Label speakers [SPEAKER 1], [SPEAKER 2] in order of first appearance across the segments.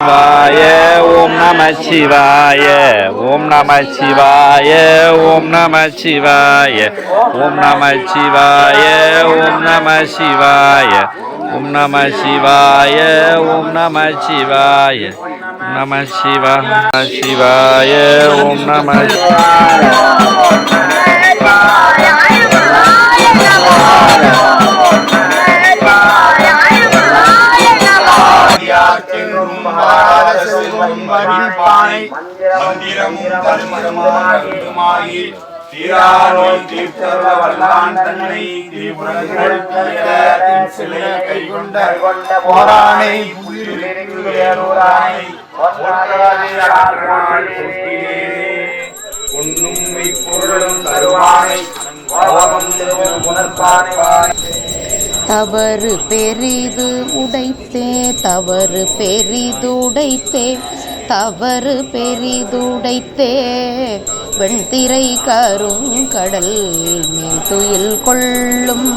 [SPEAKER 1] சிவாய ஓம் நம சிவாய ஓம் நம சிவாய ஓம் நம சிவாய ஓம் நம சிவாய ஓம் நம சிவாய ஓம் நம சிவாய ஓம் நம சிவாய நம சிவா சிவாய ஓம் நம
[SPEAKER 2] செல்வம் பறிப்பாய் மந்திரமும் கருமருமாகி தீராநோய் தீர்த்தர வல்லான் தன்னை பொருளும் தருவானை. உணர்பானை
[SPEAKER 3] தவறு பெரிது உடைத்தே தவறு பெரிதுடைத்தே தவறு பெரிதுடைத்தே வெண்திரை கருங்கடல் மேல் துயில் கொள்ளும்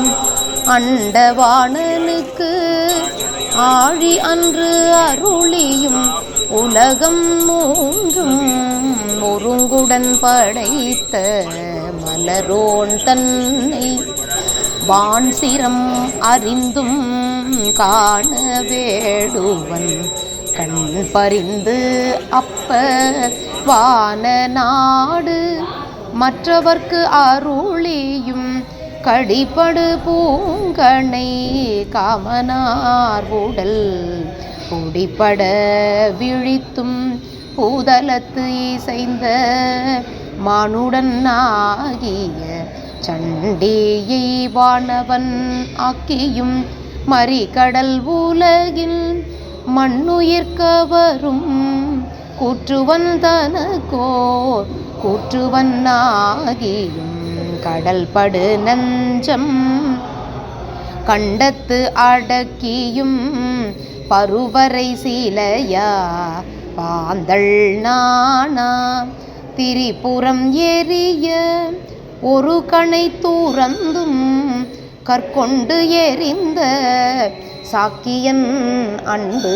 [SPEAKER 3] அண்டவாணனுக்கு ஆழி அன்று அருளியும் உலகம் மூன்றும் முருங்குடன் படைத்த மலரோன் தன்னை வான்சிரம் அறிந்தும் காண வேடுவன் கண் பறிந்து அப்ப வான நாடு மற்றவர்க்கு அருளியும் கடிபடு பூங்கனை காமனார் உடல் குடிபட விழித்தும் பூதலத்து இசைந்த மானுடன் ஆகிய சண்டியை வானவன் ஆக்கியும் மறிகடல் உலகில் மண்ணுயிர்க்கவரும் கூற்றுவன் தனக்கோர் கூற்றுவன் ஆகியும் கடல் படு நஞ்சம். கண்டத்து அடக்கியும் பருவரை சீலையா பாந்தள் நானா திரிபுரம் எரிய ஒரு கணை தூரந்தும் கற்கொண்டு எறிந்த சாக்கியன் அன்பு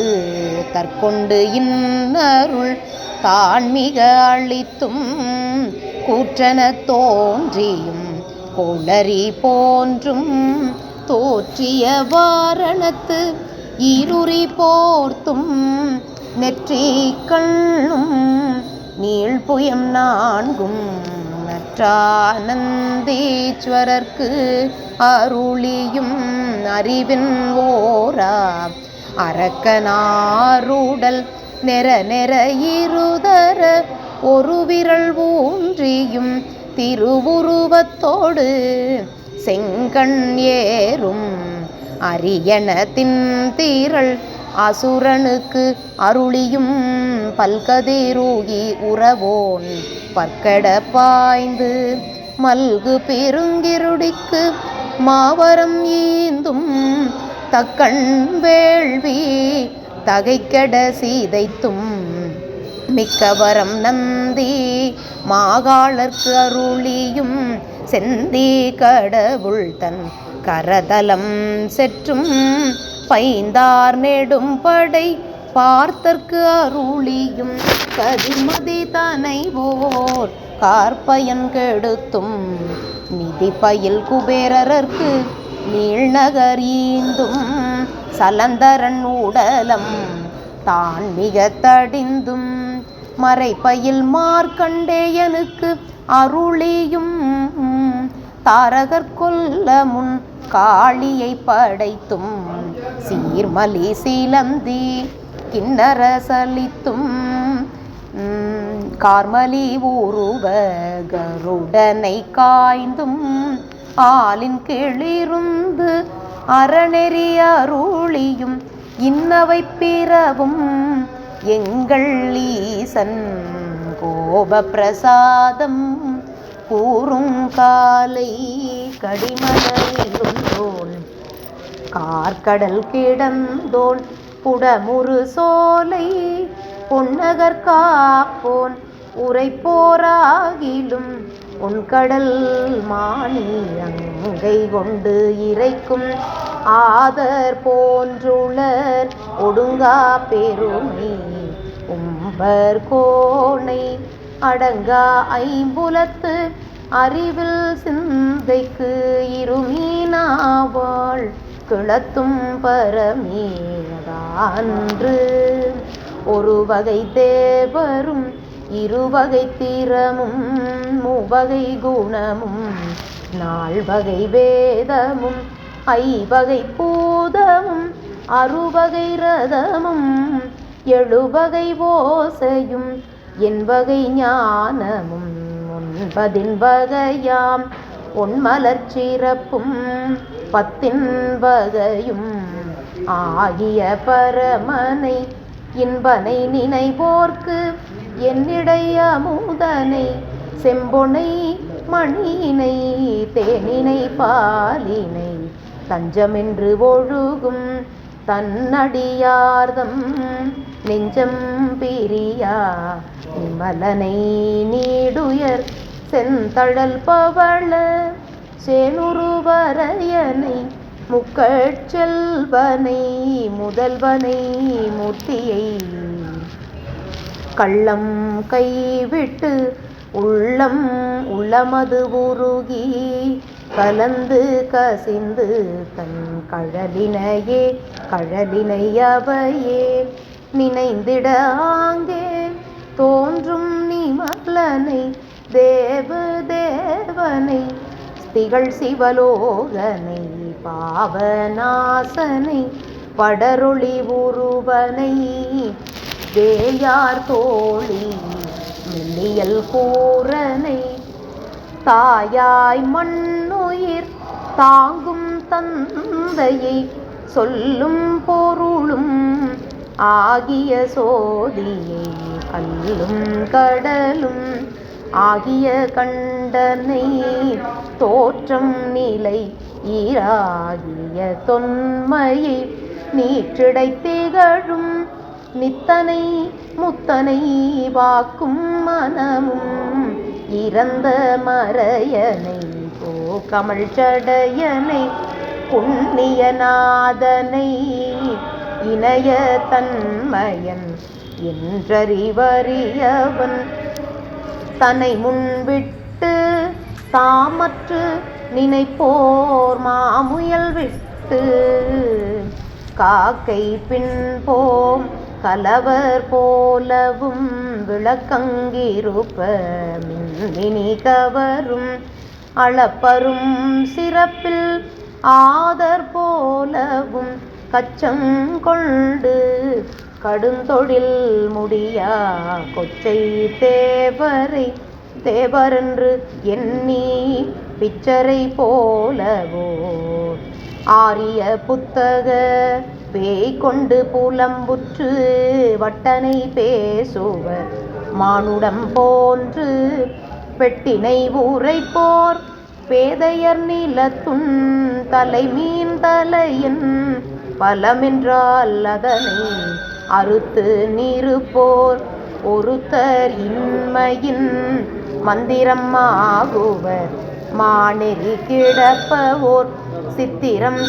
[SPEAKER 3] தற்கொண்டு இன்னருள் தான் மிக அளித்தும் கூற்றன தோன்றியும் கோளறி போன்றும் தோற்றிய வாரணத்து இருறி போர்த்தும் நெற்றி கண்ணும் நீழ்புயம் நான்கும் நற்றானந்தீஸ்வரர்க்கு அருளியும் அறிவின் ஓரா. அரக்கனாருடல் நெற நெற இருதர ஒரு விரல் ஊன்றியும் திருவுருவத்தோடு செங்கண் ஏறும். அரியணத்தின் தின்தீரள் அசுரனுக்கு அருளியும் பல்கதிரூகி உறவோன் பற்கட பாய்ந்து மல்கு பெருங்கிருடிக்கு மாவரம் ஈந்தும் தக்கண் வேள்வி தகைக்கட சீதைத்தும் மிக்கவரம் நந்தி மாகாளர்க்கு அருளியும் செந்தி கடவுள் தன் கரதலம் செற்றும் பைந்தார் நெடும் படை பார்த்தற்கு அருளியும் கதிமதி தனை ஓர் கார்பயன் கெடுத்தும் நிதி பயில் குபேரருக்கு நீழ்நகர் ஈந்தும் சலந்தரன் உடலம் தான் மிக தடிந்தும் மறைப்பயில் மார்க்கண்டேயனுக்கு அருளியும் தாரகர் கொல்ல முன் காளியை படைத்தும் சீர்மலி சீலந்தி கிண்ணர சலித்தும் கார்மலி ஊருவ கருடனை காய்ந்தும் ஆலின் கிளிருந்து அறநெறி அருளியும் இன்னவை பிறவும் எங்கள் ஈசன் கோப பிரசாதம் கூறும் காலை கடிமலையிருந்தோன் கார்கடல் கிடந்தோன் புடமுறு சோலை பொன்னகர் காப்போன். உரைப்போராகிலும் உன்கடல் மானி கொண்டு இறைக்கும். ஆதர் போன்றுளர் ஒடுங்கா பெருமை அம்பர் கோணை அடங்கா ஐம்புலத்து அறிவில் சிந்தைக்கு இருமீனாவாள். கிளத்தும் பரமேதான்று ஒரு வகை தேவரும் இருவகை திறமும் மூவகை குணமும் நால்வகை வேதமும் ஐவகை பூதமும் அறுவகை ரதமும் எழுவகை ஓசையும் என்பகை ஞானமும் ஒன்பதின் வகையாம். ஒன்மலர் சிறப்பும் பத்தின் வகையும் ஆகிய பரமனை இன்பனை நினைவோர்க்கு என்னிடைய அமுதனை செம்பொனை மணியினை தேனினை பாலினை தஞ்சமென்று ஒழுகும் தன்னடியார்தம் நெஞ்சம் பிரியா நிமலனை நீடுயர் செந்தழல் பவள சேனுருவரையனை முக்கட்செல்வனை முதல்வனை மூர்த்தியை கள்ளம் கைவிட்டு உள்ளம் உள்ளமது உருகி கலந்து கசிந்து தன் கழலினையே கழலினை அவையே நினைந்திட ஆங்கே தோன்றும் நிமலனை தேவ தேவனை திகழ் சிவலோகனை பாவநாசனை படரொளி உருவனை வேயார் தோழி மில்லியல் கூரனை தாயாய் மண்ணுயிர் தாங்கும் தந்தையை சொல்லும் பொருளும் ஆகிய சோதியை கல்லும் கடலும் ஆகிய கண்டனை தோற்றம் நிலை ஈராகிய தொன்மையை நீற்றிடை திகழும் நித்தனை முத்தனை வாக்கும் மனமும் இறந்த மறையனை போக்கமள் சடையனை புண்ணியநாதனை இணைய தன்மயன் என்றறிவறியவன். தன்னை முன்விட்டு தாமற்று நினைப்போர் மாமுயல் விட்டு காக்கை பின்போம் கலவர் போலவும் விளக்கங்கிருப்ப மின்மினி கவரும் அளப்பரும் சிறப்பில் ஆதர் போலவும் கச்சம் கொண்டு கடுந்தொழில் முடியா கொச்சை தேவரை தேவரென்று எண்ணி பிச்சரை போலவோ. ஆரிய புத்தக பேய் கொண்டு புலம்புற்று வட்டனை பேசுவர். மானுடம் போன்று பெட்டினை ஊரைப்போர் பேதையர் நிலத்துன் தலைமீன் தலையின் பலமென்றால் அதனை அறுத்து நிருப்போர் ஒருத்தர் இன்மையின் மந்திரம் ஆகுவர். மானெறி கிடப்பவோர். சித்திரம்